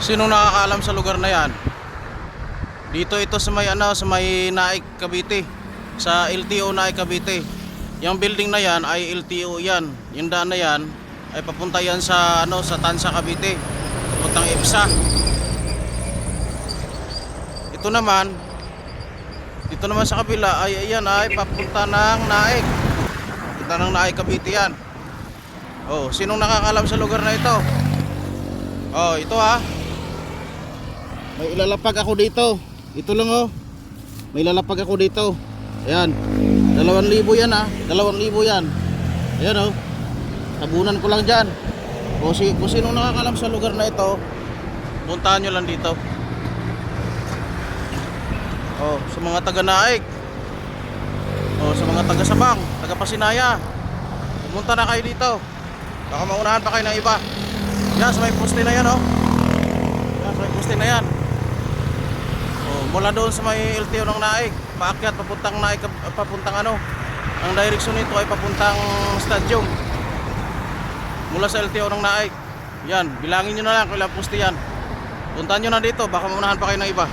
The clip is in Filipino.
Sino nakakaalam sa lugar na yan? Dito ito sa may ano, sa may Naik Cavite. Sa LTO Naik Cavite. Yung building na yan ay LTO yan. Yung daan na yan ay papunta yan sa ano sa Tansa Cavite. Papuntang EPSA. Ito naman dito naman sa kabila ay ayan ay papunta ng Naik. Papunta ng Naik Cavite yan. Oh, sinong nakakalam sa lugar na ito? Oh, ito ha. May ilalapag ako dito. Ito lang oh. May ilalapag ako dito. Ayan. Dalawang libo yan ha. Dalawang libo yan. Ayan oh. Tabunan ko lang dyan. O si, kung sino nakakalam sa lugar na ito, puntahan nyo lang dito. Oh, sa mga taga Naik. Oh, sa mga taga Sabang, taga Pasinaya. Pumunta na kayo dito. Baka maunahan pa kayo ng iba. Yan, sa may poste na yan oh. Yan, sa may poste na yan. Mula doon sa may LTO ng Naik, paakyat papuntang Naik, papuntang ano. Ang direksyon nito ay papuntang stadium. Mula sa LTO ng Naik. Yan, bilangin nyo na lang kung ilang poste yan. Puntahan nyo na dito, baka maunahan pa kayo ng iba.